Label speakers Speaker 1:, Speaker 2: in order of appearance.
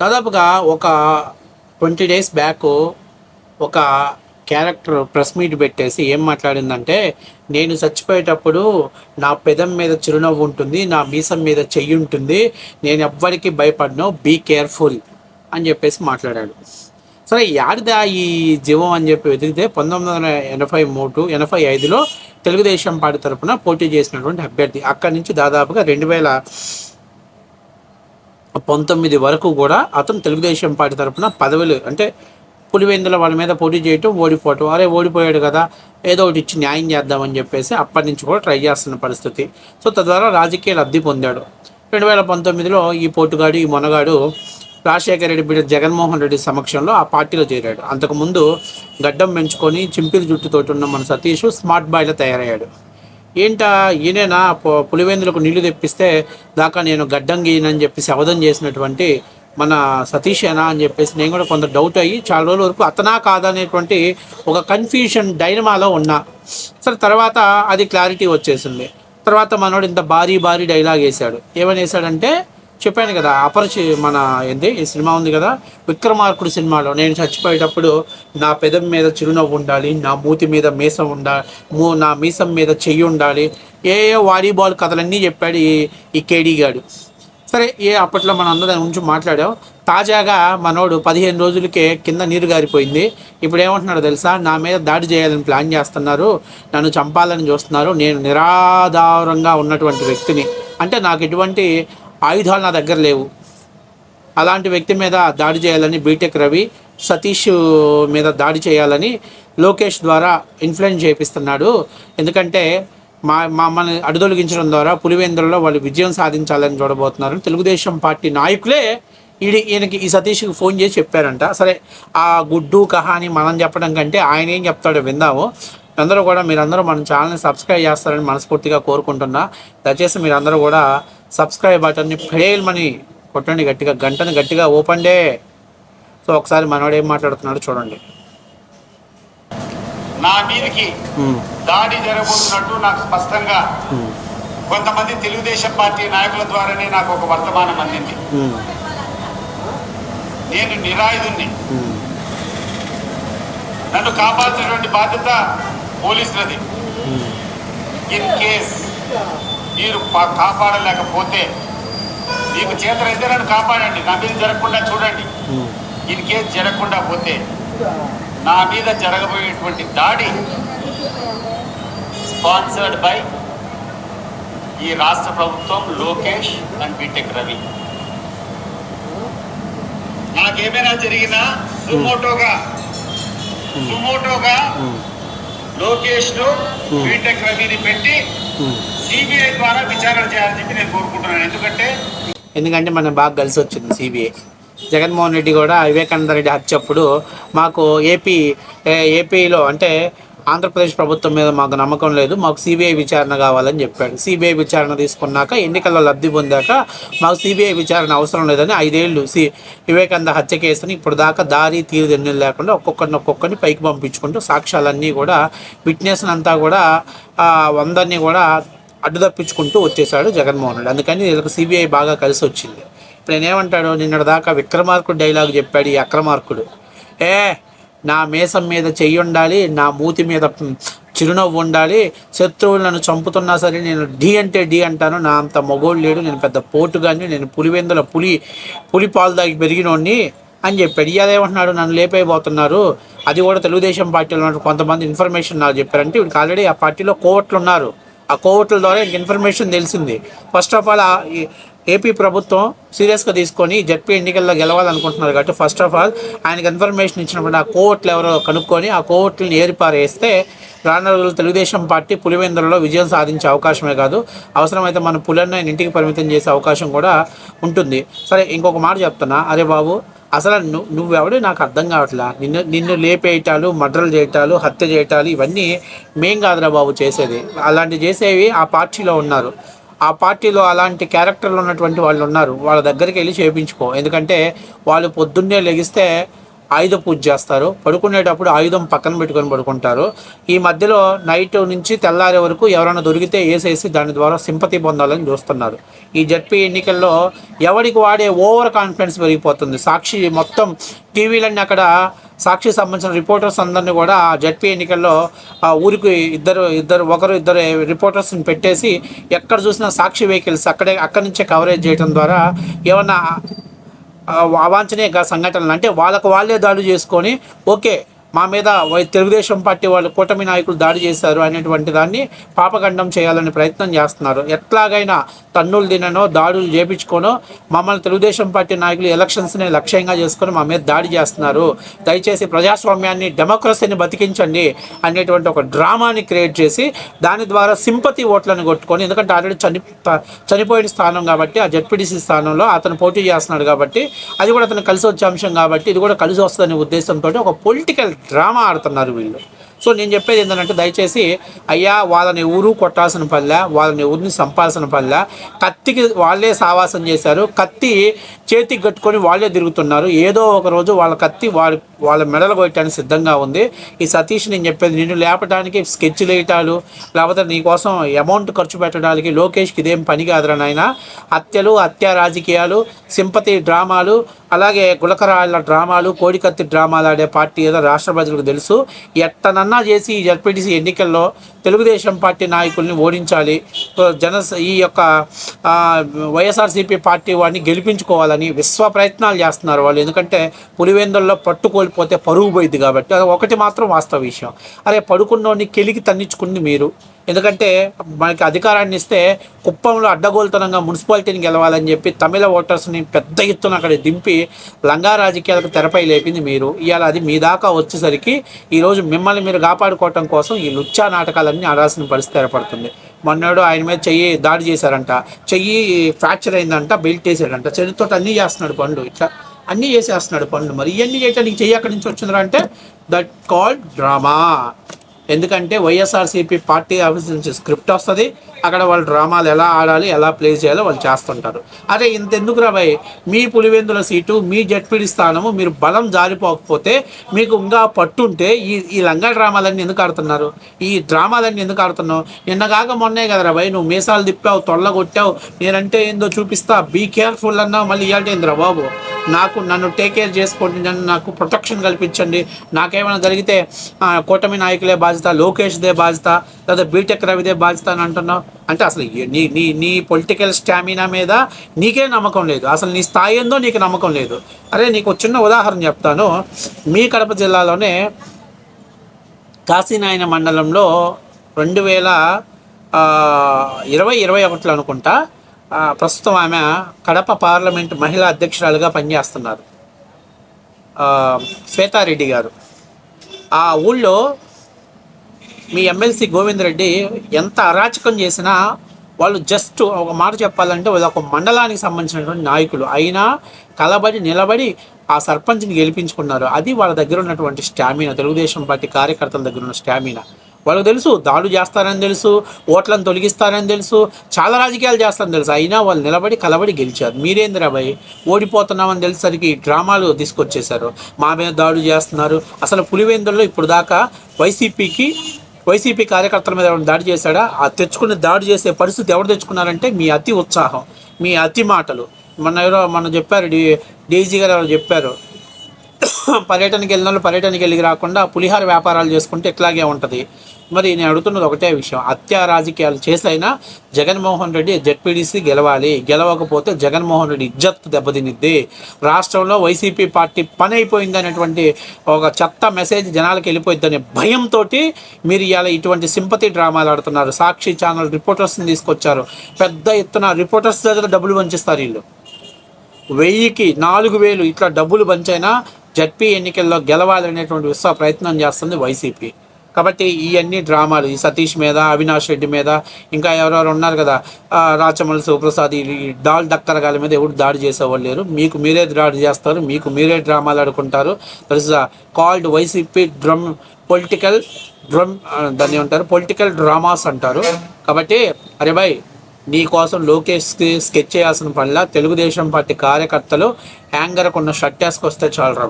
Speaker 1: దాదాపుగా ఒక twenty days back ఒక క్యారెక్టర్ ప్రెస్ మీట్ పెట్టేసి ఏం మాట్లాడిందంటే నేను చచ్చిపోయేటప్పుడు నా పెదం మీద చిరునవ్వు ఉంటుంది నా మీసం మీద చెయ్యి ఉంటుంది నేను ఎవ్వరికి భయపడను బీ కేర్ఫుల్ అని చెప్పేసి మాట్లాడాడు. సరే యాడిదా ఈ జీవం అని చెప్పి వెతికితే పంతొమ్మిది వందల ఎనభై మూడు ఎనభై ఐదులో తెలుగుదేశం పార్టీ తరపున పోటీ చేసినటువంటి అభ్యర్థి అక్కడి నుంచి దాదాపుగా రెండు వేల పంతొమ్మిది వరకు కూడా అతను తెలుగుదేశం పార్టీ తరపున పదవులు అంటే పులివెందుల వాళ్ళ మీద పోటీ చేయటం ఓడిపోవటం అరే ఓడిపోయాడు కదా ఏదో ఒకటి ఇచ్చి న్యాయం చేద్దామని చెప్పేసి అప్పటి నుంచి కూడా ట్రై చేస్తున్న పరిస్థితి. సో తద్వారా రాజకీయ లబ్ధి పొందాడు. రెండు వేల పంతొమ్మిదిలో ఈ పోటుగాడు ఈ మొనగాడు రాజశేఖర రెడ్డి బిడ్డ జగన్మోహన్ రెడ్డి సమక్షంలో ఆ పార్టీలో చేరాడు. అంతకుముందు గడ్డం పెంచుకొని చింపిరి జుట్టుతోటి ఉన్న మన సతీష్ స్మార్ట్ బాయ్లో తయారయ్యాడు. ఏంటా ఈయనేనా? పులివేందులకు పులివెందులకు నీళ్ళు తెప్పిస్తే దాకా నేను గడ్డం చెప్పేసి అవధం చేసినటువంటి మన సతీషేనా అని చెప్పేసి నేను కూడా కొంత డౌట్ అయ్యి చాలా రోజుల వరకు అతనా కాదా అనేటువంటి ఒక కన్ఫ్యూషన్ డైనమాలో ఉన్నా. సరే తర్వాత అది క్లారిటీ వచ్చేసింది. తర్వాత మనోడు ఇంత భారీ భారీ డైలాగ్ వేశాడు. ఏమని వేశాడంటే చెప్పాను కదా అపరిచి మన ఏంది ఈ సినిమా ఉంది కదా విక్రమార్కుడు సినిమాలో నేను చచ్చిపోయేటప్పుడు నా పెదం మీద చిరునవ్వు ఉండాలి నా మూతి మీద మీసం ఉండాలి మూ నా మీసం మీద చెయ్యి ఉండాలి ఏ ఏ వాలీబాల్ కథలన్నీ చెప్పాడు ఈ ఈ కేడీ గాడు. సరే ఏ అప్పట్లో మనం అందరం దాని గురించి మాట్లాడాం. తాజాగా మనోడు పదిహేను రోజులకే కింద నీరు గారిపోయింది. ఇప్పుడు ఏమంటున్నాడు తెలుసా? నా మీద దాడి చేయాలని ప్లాన్ చేస్తున్నారు. నన్ను చంపాలని చూస్తున్నారు. నేను నిరాధారంగా ఉన్నటువంటి వ్యక్తిని. అంటే నాకు ఎటువంటి ఆయుధాలు నా దగ్గర లేవు. అలాంటి వ్యక్తి మీద దాడి చేయాలని బీటెక్ రవి సతీష్ మీద దాడి చేయాలని లోకేష్ ద్వారా ఇన్ఫ్లుయెన్స్ చేపిస్తున్నాడు. ఎందుకంటే మా మమ్మల్ని అడుదొలగించడం ద్వారా పులివెందులలో వాళ్ళు విజయం సాధించాలని చూడబోతున్నారు. తెలుగుదేశం పార్టీ నాయకులే ఈడి ఈయనకి ఈ సతీష్కి ఫోన్ చేసి చెప్పారంట. సరే ఆ గుడ్డు కహాని మనం చెప్పడం కంటే ఆయన ఏం చెప్తాడో విందాము. అందరూ కూడా మీరందరూ మన ఛానల్ని సబ్స్క్రైబ్ చేస్తారని మనస్ఫూర్తిగా కోరుకుంటున్నా. దయచేసి మీరందరూ కూడా సబ్స్క్రైబ్ బటన్ని ఫెయిల్మని కొట్టండి గట్టిగా గంటని గట్టిగా ఓపెన్ డే. సో ఒకసారి మనోడు ఏం మాట్లాడుతున్నాడో చూడండి.
Speaker 2: నా మీదకి
Speaker 1: ఉమ్,
Speaker 2: దాడి జరగబోతున్నట్టు నాకు స్పష్టంగా
Speaker 1: ఉమ్,
Speaker 2: కొంతమంది తెలుగుదేశం పార్టీ నాయకుల ద్వారానే నాకు ఒక వర్తమానం అందింది.
Speaker 1: ఉమ్,
Speaker 2: నేను నిరాయుధుణ్ణి. నన్ను కాపాల్సినటువంటి బాధ్యత పోలీసులది. ఇన్ కేస్ మీరు కాపాడలేకపోతే మీకు చేతనైతే నన్ను కాపాడండి. నా మీద జరగకుండా చూడండి. ఇన్ కేస్ జరగకుండా పోతే నా మీద జరగబోయేటువంటి దాడి స్పాన్సర్డ్ బై ఈ రాష్ట్ర ప్రభుత్వం లోకేష్ అండ్ బీటెక్ రవి. నాకేమైనా జరిగినా సుమోటోగా సుమోటోగా లోకేష్ను బీటెక్ రవిని పెట్టి. సిబిఐ ద్వారా విచారణ చేయాలని చెప్పి నేను కోరుకుంటున్నాను. ఎందుకంటే
Speaker 1: ఎందుకంటే మనం బాగా కలిసి వచ్చింది సిబిఐ జగన్మోహన్ రెడ్డి కూడా వివేకానంద రెడ్డి హత్యప్పుడు మాకు ఏపీ ఏపీలో అంటే ఆంధ్రప్రదేశ్ ప్రభుత్వం మీద మాకు నమ్మకం లేదు. మాకు సిబిఐ విచారణ కావాలని చెప్పాడు. సిబిఐ విచారణ తీసుకున్నాక ఎన్నికల్లో లబ్ధి పొందాక మాకు సిబిఐ విచారణ అవసరం లేదని ఐదేళ్ళు సి వివేకానంద హత్య కేసుని ఇప్పుడు దాకా దారి తీరు ఎన్ని లేకుండా ఒక్కొక్కరిని ఒక్కొక్కరిని పైకి పంపించుకుంటూ సాక్ష్యాలన్నీ కూడా విట్నెస్ అంతా కూడా ఆ, అందరినీ కూడా అడ్డు తప్పించుకుంటూ వచ్చేసాడు జగన్మోహన్ రెడ్డి. అందుకని వీళ్ళకి సిబిఐ బాగా కలిసి వచ్చింది. ఇప్పుడు నేనేమంటాడు నిన్నటి దాకా విక్రమార్కుడు డైలాగ్ చెప్పాడు ఈ అక్రమార్కుడు. ఏ నా మేసం మీద చెయ్యి ఉండాలి నా మూతి మీద చిరునవ్వు ఉండాలి శత్రువులు నన్ను చంపుతున్నా సరే నేను డి అంటే డి అంటాను నా అంత మగోళ్ళు లేడు నేను పెద్ద పోటుగాని నేను పులివెందుల పులి పులి పాలు దాగి పెరిగినోడిని అని చెప్పాడు. ఇవాళ నన్ను లేపైపోతున్నారు అది కూడా తెలుగుదేశం పార్టీలో కొంతమంది ఇన్ఫర్మేషన్ నాకు చెప్పారంటే వీడికి ఆల్రెడీ ఆ పార్టీలో కోవట్లు ఉన్నారు. ఆ కోవట్ల ద్వారా ఇన్ఫర్మేషన్ తెలిసింది. ఫస్ట్ ఆఫ్ ఆల్ ఆ ఏపీ ప్రభుత్వం సీరియస్గా తీసుకొని జడ్పీ ఎన్నికల్లో గెలవాలనుకుంటున్నారు కాబట్టి ఫస్ట్ ఆఫ్ ఆల్ ఆయనకి ఇన్ఫర్మేషన్ ఇచ్చినప్పుడు ఆ కోవట్లు ఎవరో కనుక్కొని ఆ కోవట్లను ఏరిపారేస్తే రానున్న తెలుగుదేశం పార్టీ పులివెందులలో విజయం సాధించే అవకాశమే కాదు. అవసరమైతే మన పులన్న ఇంటికి పరిమితం చేసే అవకాశం కూడా ఉంటుంది. సరే ఇంకొక మాట చెప్తున్నా. అరే బాబు అసలు నువ్వు నువ్వెవడు? నాకు అర్థం కావట్లా. నిన్ను నిన్ను లేపేయటాలు మర్డర్లు చేయటాలు హత్య చేయటాలు ఇవన్నీ మేం కాదురా బాబు చేసేది. అలాంటి చేసేవి ఆ పార్టీలో ఉన్నారు. ఆ పార్టీలో అలాంటి క్యారెక్టర్లు ఉన్నటువంటి వాళ్ళు ఉన్నారు. వాళ్ళ దగ్గరికి వెళ్ళి చేయించుకో ఎందుకంటే వాళ్ళు పొద్దున్నే లెగిస్తే ఆయుధ పూజ చేస్తారు. పడుకునేటప్పుడు ఆయుధం పక్కన పెట్టుకొని పడుకుంటారు. ఈ మధ్యలో నైట్ నుంచి తెల్లారే వరకు ఎవరైనా దొరికితే వేసేసి దాని ద్వారా సింపతి పొందాలని చూస్తున్నారు. ఈ జడ్పీ ఎన్నికల్లో ఎవరికి వాడే ఓవర్ కాన్ఫిడెన్స్ పెరిగిపోతుంది. సాక్షి మొత్తం టీవీలన్నీ అక్కడ సాక్షి సంబంధించిన రిపోర్టర్స్ అందరినీ కూడా ఆ జడ్పీ ఎన్నికల్లో ఆ ఊరికి ఇద్దరు ఇద్దరు ఒకరు ఇద్దరు రిపోర్టర్స్ని పెట్టేసి ఎక్కడ చూసినా సాక్షి వెహికల్స్ అక్కడే అక్కడి నుంచే కవరేజ్ చేయడం ద్వారా ఏమన్నా అవాంఛనీయ సంఘటనలు. అంటే వాళ్ళకు వాళ్ళే దాడులు చేసుకొని ఓకే మా మీద వై- తెలుగుదేశం పార్టీ వాళ్ళు కూటమి నాయకులు దాడి చేశారు అనేటువంటి దాన్ని పాపగండం చేయాలని ప్రయత్నం చేస్తున్నారు. ఎట్లాగైనా తన్నులు తిననో దాడులు చేపించుకోనో మమ్మల్ని తెలుగుదేశం పార్టీ నాయకులు ఎలక్షన్స్ని లక్ష్యంగా చేసుకొని మా మీద దాడి చేస్తున్నారు. దయచేసి ప్రజాస్వామ్యాన్ని డెమోక్రసీని బతికించండి అనేటువంటి ఒక డ్రామాని క్రియేట్ చేసి దాని ద్వారా సింపతి ఓట్లను కొట్టుకొని ఎందుకంటే ఆల్రెడీ చని చనిపోయిన స్థానం కాబట్టి ఆ జడ్పీటీసీ స్థానంలో అతను పోటీ చేస్తున్నాడు కాబట్టి అది కూడా అతను కలిసి వచ్చే అంశం కాబట్టి ఇది కూడా కలిసి వస్తుందనే ఉద్దేశంతో ఒక పొలిటికల్ డ్రామా ఆడుతున్నారు వీళ్ళు. సో నేను చెప్పేది ఏంటంటే దయచేసి అయ్యా వాళ్ళని ఊరు కొట్టాల్సిన పల్లె వాళ్ళని ఊరిని సంపాల్సిన పల్లె కత్తికి వాళ్ళే సావాసం చేశారు. కత్తి చేతికి కట్టుకొని వాళ్ళే తిరుగుతున్నారు. ఏదో ఒక రోజు వాళ్ళ కత్తి వాళ్ళ వాళ్ళ మెడలు కొట్టడానికి సిద్ధంగా ఉంది. ఈ సతీష్ నేను చెప్పేది నిన్ను లేపడానికి స్కెచ్లు వేయటాలు లేకపోతే నీకోసం అమౌంట్ ఖర్చు పెట్టడానికి లోకేష్కి ఇదేం పని కాదురా నాయన. హత్యలు హత్య రాజకీయాలు సింపతి డ్రామాలు అలాగే గులకరాళ్ళ డ్రామాలు కోడికత్తి డ్రామాలు ఆడే పార్టీ ఏదో రాష్ట్ర ప్రజలకు తెలుసు. ఎట్టనన్న చేసి ఈ జడ్పీటీసీ ఎన్నికల్లో తెలుగుదేశం పార్టీ నాయకుల్ని ఓడించాలి. జన ఈ యొక్క వైఎస్ఆర్సీపీ పార్టీ వాడిని గెలిపించుకోవాలని విశ్వ ప్రయత్నాలు చేస్తున్నారు వాళ్ళు. ఎందుకంటే పులివెందుల్లో పట్టుకోలిపోతే పరుగు పోయింది కాబట్టి అది ఒకటి మాత్రం వాస్తవ విషయం. అరే పడుకున్నోడిని కెలికి తన్నించుకుంది మీరు. ఎందుకంటే మనకి అధికారాన్ని ఇస్తే కుప్పంలో అడ్డగోలుతనంగా మున్సిపాలిటీని గెలవాలని చెప్పి తమిళ ఓటర్స్ని పెద్ద ఎత్తున అక్కడ దింపి లంగా రాజకీయాలకు తెరపై లేపింది మీరు. ఇవాళ అది మీ దాకా వచ్చేసరికి ఈరోజు మిమ్మల్ని మీరు కాపాడుకోవటం కోసం ఈ లుచ్చా నాటకాలన్నీ ఆడాల్సిన పరిస్థితి ఏర్పడుతుంది. మొన్నడు ఆయన మీద చెయ్యి దాడి చేశారంట. చెయ్యి ఫ్రాక్చర్ అయిందంట బెల్ట్ వేసాడంట చెయ్యితో అన్నీ చేస్తున్నాడు పండు ఇట్లా. అన్నీ చేసేస్తున్నాడు పండు. మరి ఇవన్నీ చేయటానికి చెయ్యి అక్కడి నుంచి వచ్చిందిరా అంటే దట్ కాల్డ్ డ్రామా. ఎందుకంటే వైఎస్ఆర్సీపీ పార్టీ ఆఫీస్ నుంచి స్క్రిప్ట్ వస్తుంది. అక్కడ వాళ్ళు డ్రామాలు ఎలా ఆడాలి ఎలా ప్లే చేయాలో వాళ్ళు చేస్తుంటారు. అరే ఇంతెందుకు రాబాయ్ మీ పులివెందుల సీటు మీ జడ్పీడి స్థానము మీరు బలం జారిపోకపోతే మీకు ఇంకా పట్టుంటే ఈ ఈ లంగా డ్రామాలన్నీ ఎందుకు ఆడుతున్నారు? ఈ డ్రామాలన్నీ ఎందుకు ఆడుతున్నావు? నిన్నగాక మొన్నే కదా రాబాయ్ నువ్వు మీసాలు తిప్పావు తొల్ల కొట్టావు నేనంటే ఏందో చూపిస్తా బీ కేర్ఫుల్ అన్నావు మళ్ళీ ఇవ్వాలంటే బాబు? నాకు నన్ను టేక్ కేర్ చేసుకోండి నన్ను నాకు ప్రొటెక్షన్ కల్పించండి నాకేమైనా జరిగితే కూటమి నాయకులే బాధ్యత లోకేష్దే బాధ్యత లేదా బీటెక్ రవిదే బాధ్యత అని అంటున్నావు? అంటే అసలు నీ నీ నీ పొలిటికల్ స్టామినా మీద నీకే నమ్మకం లేదు. అసలు నీ స్థాయి ఏందో నీకు నమ్మకం లేదు. అరే నీకు చిన్న ఉదాహరణ చెప్తాను. మీ కడప జిల్లాలోనే కాశీనాయన మండలంలో రెండు వేల ఇరవై ఇరవై ఒకటిలో అనుకుంటా ప్రస్తుతం ఆమె కడప పార్లమెంట్ మహిళా అధ్యక్షురాలుగా పనిచేస్తున్నారు. శ్వేతారెడ్డి గారు. ఆ ఊళ్ళో మీ ఎమ్మెల్సీ గోవింద్ రెడ్డి ఎంత అరాచకం చేసినా వాళ్ళు జస్ట్ ఒక మాట చెప్పాలంటే వాళ్ళు ఒక మండలానికి సంబంధించినటువంటి నాయకులు. అయినా కలబడి నిలబడి ఆ సర్పంచ్ని గెలిపించుకున్నారు. అది వాళ్ళ దగ్గర ఉన్నటువంటి స్టామినా. తెలుగుదేశం పార్టీ కార్యకర్తల దగ్గర ఉన్న స్టామినా. వాళ్ళకు తెలుసు దాడులు చేస్తారని తెలుసు ఓట్లను తొలగిస్తారని తెలుసు చాలా రాజకీయాలు చేస్తారని తెలుసు. అయినా వాళ్ళు నిలబడి కలబడి గెలిచారు. మీరేందిరా భయ్? ఓడిపోతున్నామని తెలిసరికి డ్రామాలు తీసుకొచ్చేశారు. మా మీద దాడులు చేస్తున్నారు. అసలు పులివేందుల్లో ఇప్పుడు దాకా వైసీపీకి వైసీపీ కార్యకర్తల మీద ఎవరైనా దాడి చేశాడా? ఆ తెచ్చుకుని దాడి చేసే పరిస్థితి ఎవరు తెచ్చుకున్నారంటే మీ అతి ఉత్సాహం మీ అతి మాటలు. మొన్న ఎవరో మొన్న చెప్పారు డి డీజీ గారు ఎవరో చెప్పారు. పర్యటనకి వెళ్ళిన వాళ్ళు పర్యటనకి వెళ్ళి రాకుండా పులిహార వ్యాపారాలు చేసుకుంటే ఇట్లాగే ఉంటుంది. మరి నేను అడుగుతున్నది ఒకటే విషయం. హత్య రాజకీయాలు చేసైనా జగన్మోహన్ రెడ్డి జెడ్పీడీసీ గెలవాలి. గెలవకపోతే జగన్మోహన్ రెడ్డి ఇజ్జత్ దెబ్బతినిద్ది. రాష్ట్రంలో వైసీపీ పార్టీ పని అయిపోయింది అనేటువంటి ఒక చెత్త మెసేజ్ జనాలకు వెళ్ళిపోయింది అనే భయంతో మీరు ఇవాళ ఇటువంటి సింపతి డ్రామాలు ఆడుతున్నారు. సాక్షి ఛానల్ రిపోర్టర్స్ని తీసుకొచ్చారు. పెద్ద ఎత్తున రిపోర్టర్స్ దగ్గర డబ్బులు పంచిస్తారు వీళ్ళు. వెయ్యికి నాలుగు వేలు ఇట్లా డబ్బులు పంచైనా జడ్పీ ఎన్నికల్లో గెలవాలనేటువంటి విశ్వ ప్రయత్నం చేస్తుంది వైసీపీ. కాబట్టి ఇవన్నీ డ్రామాలు ఈ సతీష్ మీద అవినాష్ రెడ్డి మీద ఇంకా ఎవరెవరు ఉన్నారు కదా రాచమల్లి శివప్రసాద్ ఈ డాల్ దక్కరగాల మీద ఎవరు దాడి చేసేవాళ్ళు లేరు. మీకు మీరే దాడి చేస్తారు మీకు మీరే డ్రామాలు ఆడుకుంటారు. That called YCP drum political drum దాన్ని ఏమంటారు? పొలిటికల్ డ్రామాస్ అంటారు. కాబట్టి అరే భాయ్ నీ కోసం లోకేష్కి స్కెచ్ చేయాల్సిన పనిలా తెలుగుదేశం పార్టీ కార్యకర్తలు హ్యాంగర్కున్న షర్ట్ వేసుకొస్తే చాలు రా